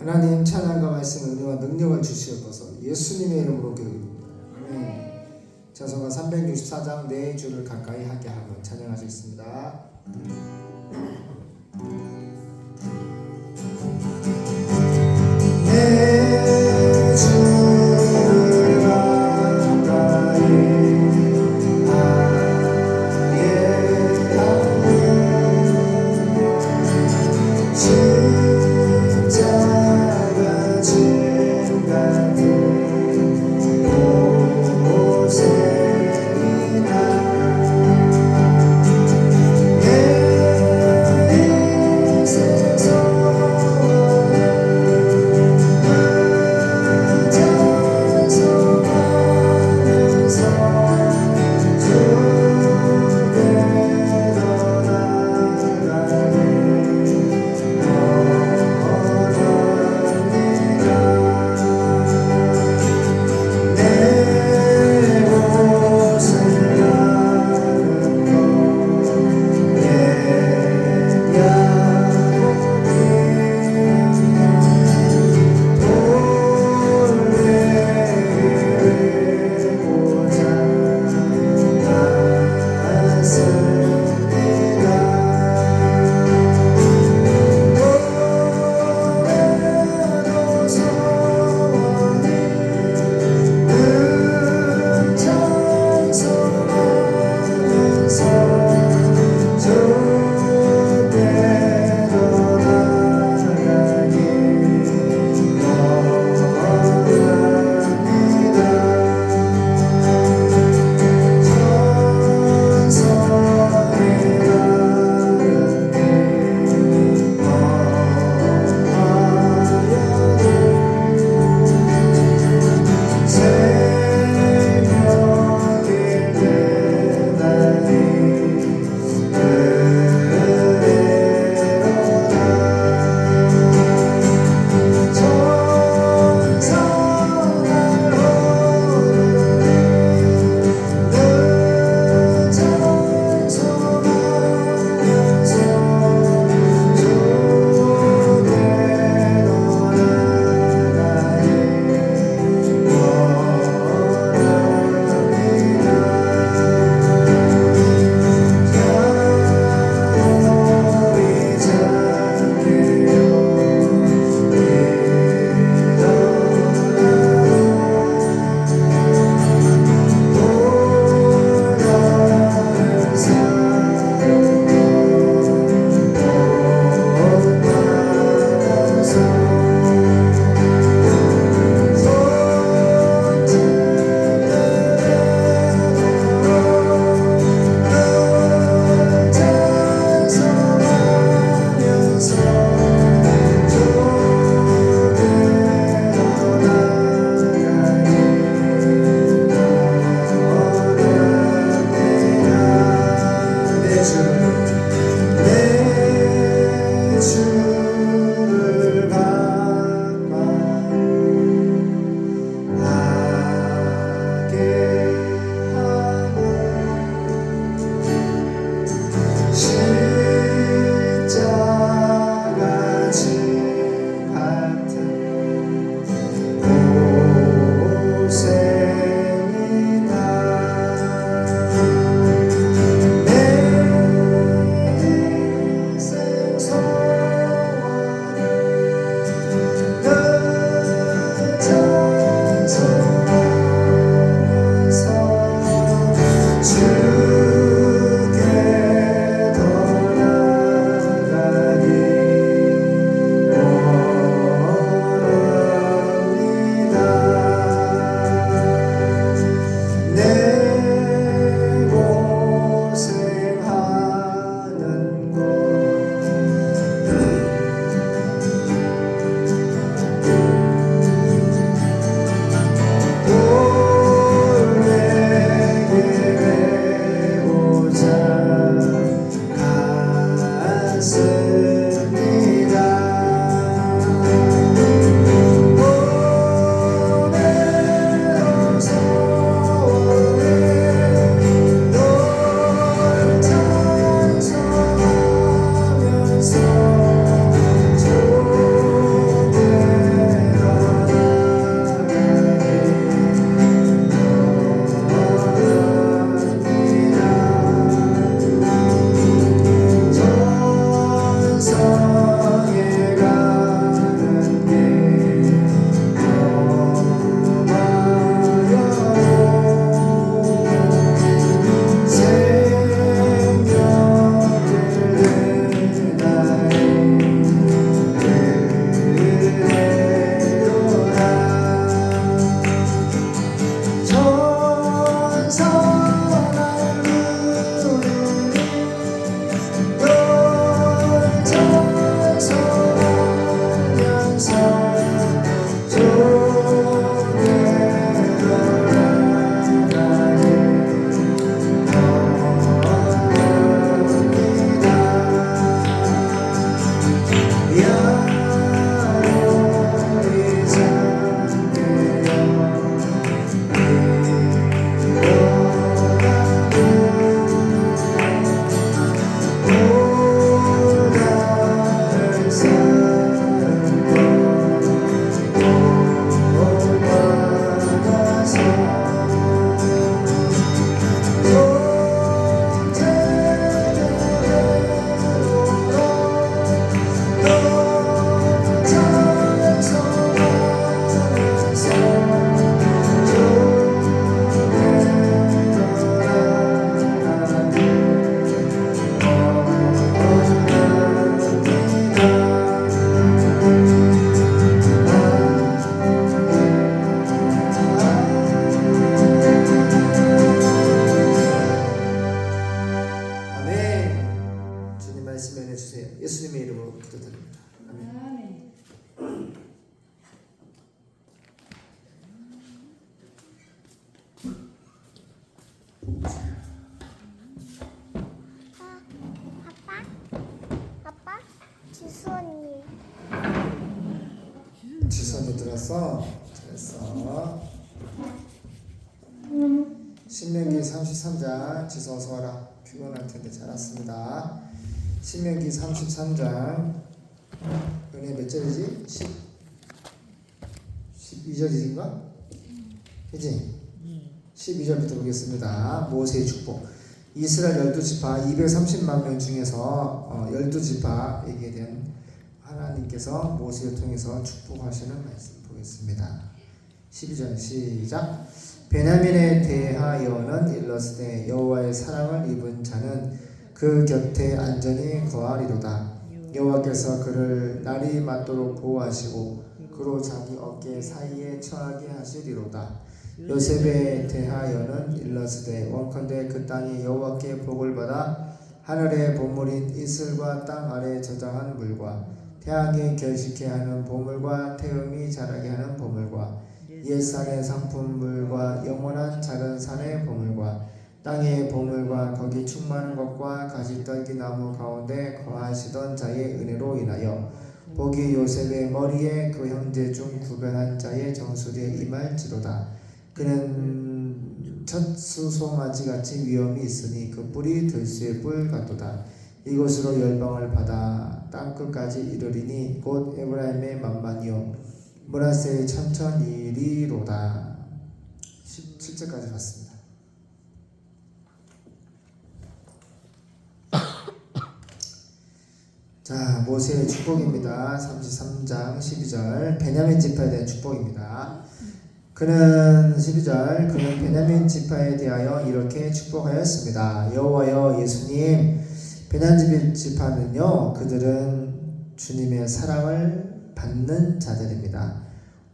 하나님 찬양과 말씀 은혜와 능력을 주시옵소서 예수님의 이름으로 기도드립니다. 아멘. 자서가 364장 네 줄을 가까이 하게 하고 찬양하시겠습니다. 지수 언니. 지선이 들었어. 잘했어. 신명기 33장 지서 어서 와라. 피곤할 텐데 잘 왔습니다. 신명기 33장 은혜 몇 절이지? 10 12절인가? 그지? 12절부터 보겠습니다. 모세의 축복. 이스라엘 12지파 230만 명 중에서 어, 12지파에게 대한 하나님께서 모세를 통해서 축복하시는 말씀 보겠습니다. 12절 시작. 베냐민에 대하여는 일렀으되 여호와의 사랑을 입은 자는 그 곁에 안전히 거하리로다. 여호와께서 그를 날이 맞도록 보호하시고 그로 자기 어깨 사이에 처하게 하시리로다. 요셉에 대하여는 일렀으되 원컨대 그 땅이 여호와께 복을 받아 하늘의 보물인 이슬과 땅 아래 저장한 물과 태양에 결식해 하는 보물과 태음이 자라게 하는 보물과 옛산의 상품물과 영원한 작은 산의 보물과 땅의 보물과 거기 충만한 것과 가지떨기 나무 가운데 거하시던 자의 은혜로 인하여 복이 요셉의 머리에 그 형제 중 구별한 자의 정수리에 임할지로다 그는 첫 수송아지 같이 위험이 있으니 그 뿔이 들수의 뿔 같도다. 이곳으로 열방을 받아 땅 끝까지 이르리니 곧 에브라임의 만만이요. 문하세의 천천이리로다. 17절까지 봤습니다. 자 모세의 축복입니다. 33장 12절. 베냐민 지파에 대한 축복입니다 그는 12절 그는 베냐민 지파에 대하여 이렇게 축복하였습니다 여호와여 예수님 베냐민 지파는요 그들은 주님의 사랑을 받는 자들입니다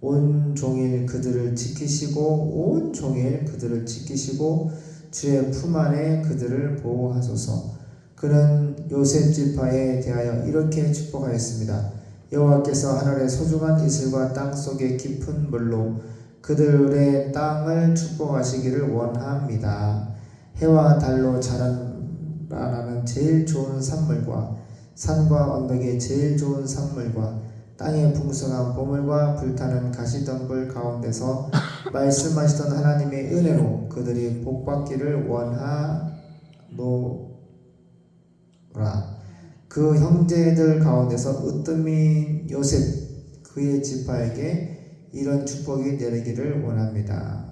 온 종일 그들을 지키시고 온 종일 그들을 지키시고 주의 품 안에 그들을 보호하소서. 그는 요셉 지파에 대하여 이렇게 축복하였습니다. 여호와께서 하늘의 소중한 이슬과 땅 속의 깊은 물로 그들의 땅을 축복하시기를 원합니다. 해와 달로 자라나는 제일 좋은 산물과 산과 언덕의 제일 좋은 산물과 땅의 풍성한 보물과 불타는 가시덤불 가운데서 말씀하시던 하나님의 은혜로 그들이 복받기를 원하노라. 그 형제들 가운데서 으뜸인 요셉 그의 지파에게 이런 축복이 내리기를 원합니다.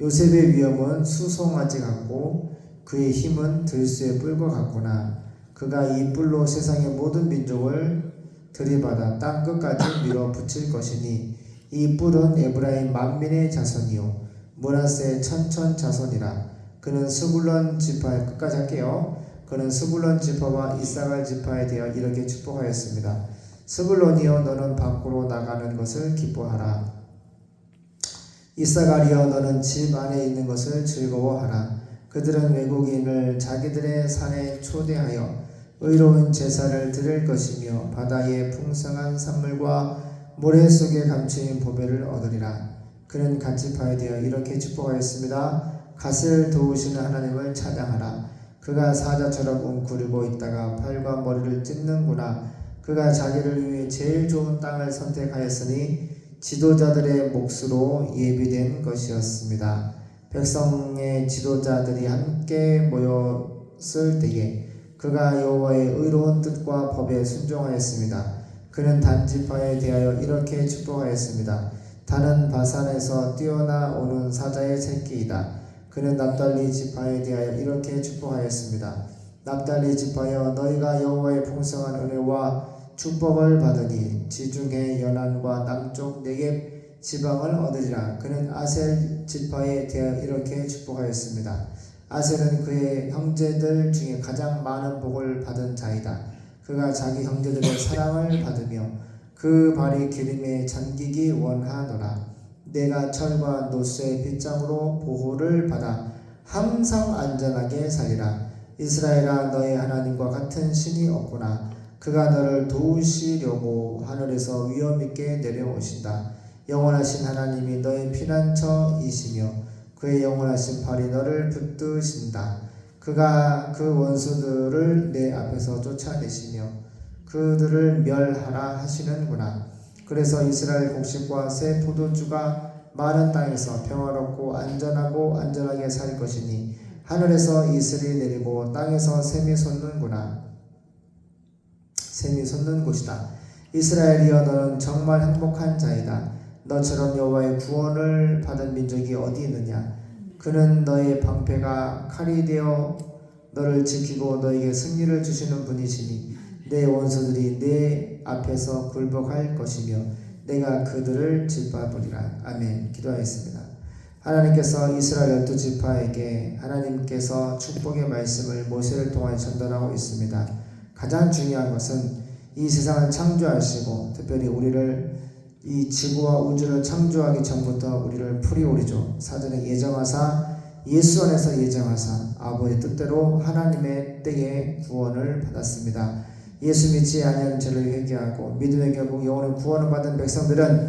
요셉의 위엄은 수송아지 같고 그의 힘은 들수의 뿔과 같구나. 그가 이 뿔로 세상의 모든 민족을 들이받아 땅 끝까지 밀어붙일 것이니 이 뿔은 에브라임 만민의 자손이요 문하세 천천 자손이라 그는 스불론 지파 끝까지 할게요 그는 스불론 지파와 이사갈 지파에 대하여 이렇게 축복하였습니다 스불론이여 너는 밖으로 나가는 것을 기뻐하라 이사갈이여 너는 집 안에 있는 것을 즐거워하라 그들은 외국인을 자기들의 산에 초대하여 의로운 제사를 드릴 것이며 바다의 풍성한 산물과 모래 속에 감추인 보배를 얻으리라. 그는 갓지파에 대하여 이렇게 축복하였습니다. 갓을 도우시는 하나님을 찬양하라. 그가 사자처럼 웅크리고 있다가 팔과 머리를 찢는구나. 그가 자기를 위해 제일 좋은 땅을 선택하였으니 지도자들의 몫으로 예비된 것이었습니다. 백성의 지도자들이 함께 모였을 때에 그가 여호와의 의로운 뜻과 법에 순종하였습니다. 그는 단지파에 대하여 이렇게 축복하였습니다. 다는 바산에서 뛰어나 오는 사자의 새끼이다. 그는 납달리 지파에 대하여 이렇게 축복하였습니다. 납달리 지파여 너희가 여호와의 풍성한 은혜와 축복을 받으니 지중해 연안과 남쪽 네겝 지방을 얻으리라. 그는 아셀 지파에 대하여 이렇게 축복하였습니다. 아셀은 그의 형제들 중에 가장 많은 복을 받은 자이다. 그가 자기 형제들의 사랑을 받으며 그 발이 기름에 잠기기 원하노라. 내가 철과 노스의 빗장으로 보호를 받아 항상 안전하게 살리라. 이스라엘아 너의 하나님과 같은 신이 없구나. 그가 너를 도우시려고 하늘에서 위엄 있게 내려오신다. 영원하신 하나님이 너의 피난처이시며 그의 영원하신 팔이 너를 붙드신다. 그가 그 원수들을 내 앞에서 쫓아내시며 그들을 멸하라 하시는구나. 그래서 이스라엘 곡식과 새 포도주가 많은 땅에서 평화롭고 안전하고 안전하게 살 것이니 하늘에서 이슬이 내리고 땅에서 샘이 솟는구나. 샘이 솟는 곳이다. 이스라엘이여 너는 정말 행복한 자이다. 너처럼 여호와의 구원을 받은 민족이 어디 있느냐? 그는 너의 방패가 칼이 되어 너를 지키고 너에게 승리를 주시는 분이시니 내 원수들이 내 앞에서 굴복할 것이며 내가 그들을 짓밟으리라. 아멘. 기도하겠습니다. 하나님께서 이스라엘 열두 지파에게 하나님께서 축복의 말씀을 모세를 통해 전달하고 있습니다. 가장 중요한 것은 이 세상을 창조하시고 특별히 우리를 이 지구와 우주를 창조하기 전부터 우리를 풀이 오리죠. 사전에 예정하사 예수 안에서 예정하사 아버지 뜻대로 하나님의 때에 구원을 받았습니다. 예수 믿지 아니하는 죄를 회개하고 믿음의 결국 영혼의 구원을 받은 백성들은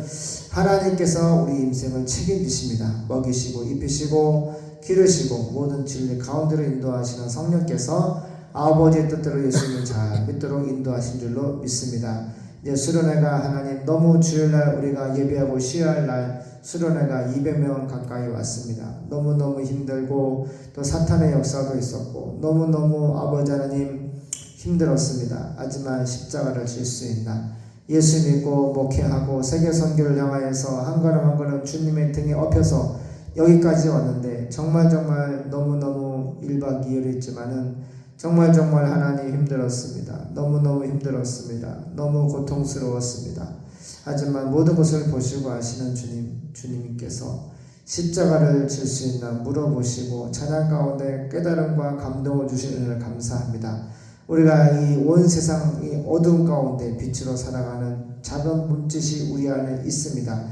하나님께서 우리 인생을 책임지십니다. 먹이시고 입히시고 기르시고 모든 진리 가운데로 인도하시는 성령께서 아버지의 뜻대로 예수님을 잘 믿도록 인도하신 줄로 믿습니다. 이제 수련회가 하나님 너무 주일날 우리가 예배하고 쉬어할 날 수련회가 200명 가까이 왔습니다. 너무너무 힘들고 또 사탄의 역사도 있었고 너무너무 아버지 하나님 힘들었습니다. 하지만 십자가를 질 수 있나? 예수 믿고 목회하고 세계 선교를 향하여서 한 걸음 한 걸음 주님의 등에 업혀서 여기까지 왔는데 정말 정말 너무너무 1박 2일이었지만은 정말 정말 하나님 힘들었습니다. 너무너무 힘들었습니다. 너무 고통스러웠습니다. 하지만 모든 것을 보시고 아시는 주님, 주님께서 십자가를 질 수 있나 물어보시고 찬양 가운데 깨달음과 감동을 주신 은혜를 감사합니다. 우리가 이 온 세상 이 어두운 가운데 빛으로 살아가는 작은 몸짓이 우리 안에 있습니다.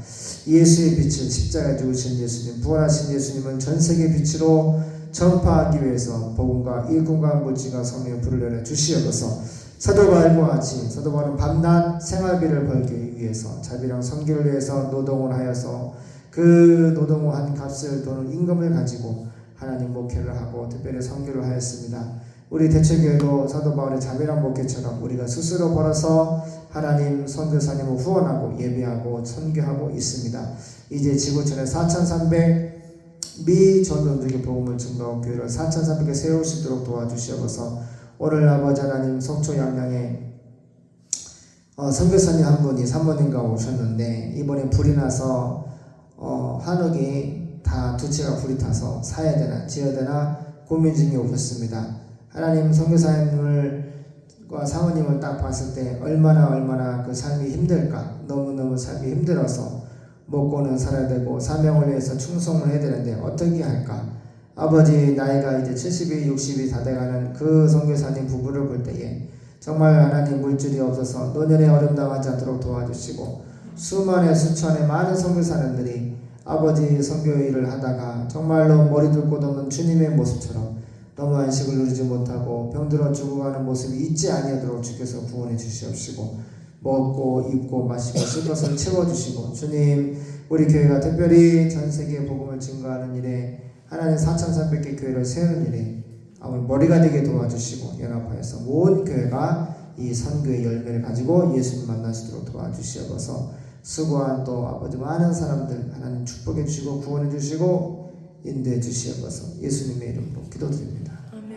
예수의 빛을 십자가에 죽으신 예수님, 부활하신 예수님은 전 세계 빛으로 전파하기 위해서 복음과 일꾼과 물질과 성령의 불을 내려 주시옵소서. 사도 바울과 같이 사도 바울은 밤낮 생활비를 벌기 위해서 자비랑 선교를 위해서 노동을 하여서 그 노동을 한 값을 도는 임금을 가지고 하나님 목회를 하고 특별히 선교를 하였습니다. 우리 대체교회도 사도 바울의 자비랑 목회처럼 우리가 스스로 벌어서 하나님 선교사님을 후원하고 예배하고 선교하고 있습니다. 이제 지구촌에 4,300 미전도들에게 복음을 증거하고 교회를 4,300개 세울 수 있도록 도와주시옵소서. 오늘 아버지 하나님 속초 양양에 어, 선교사님 한 분이 사모님과 오셨는데 이번에 불이 나서 어, 한옥이 다 두 채가 불이 타서 사야 되나 지어야 되나 고민 중에 오셨습니다. 하나님 선교사님을 과 사모님을 딱 봤을 때 얼마나 얼마나 그 삶이 힘들까 너무너무 삶이 힘들어서 먹고는 살아야 되고 사명을 위해서 충성을 해야 되는데 어떻게 할까? 아버지 나이가 이제 70이 60이 다 돼가는 그 선교사님 부부를 볼 때에 정말 하나님 물질이 없어서 노년에 어림당하지 않도록 도와주시고 수만의 수천의 많은 선교사님들이 아버지 선교 일을 하다가 정말로 머리 둘 곳 없는 주님의 모습처럼 너무 안식을 누리지 못하고 병들어 죽어가는 모습이 있지 아니하도록 주께서 구원해 주시옵시고 먹고 입고 마시고 쓸 것을 채워주시고 주님 우리 교회가 특별히 전 세계에 복음을 증거하는 일에 하나님 4,300개 교회를 세우는 일에 아버지 머리가 되게 도와주시고 연합하여서 온 교회가 이 선교의 열매를 가지고 예수님 만날 수 있도록 도와주시옵소서 수고한 또 아버지 많은 사람들 하나님 축복해 주시고 구원해 주시고 인도해 주시옵소서 예수님의 이름으로 기도드립니다. 아멘.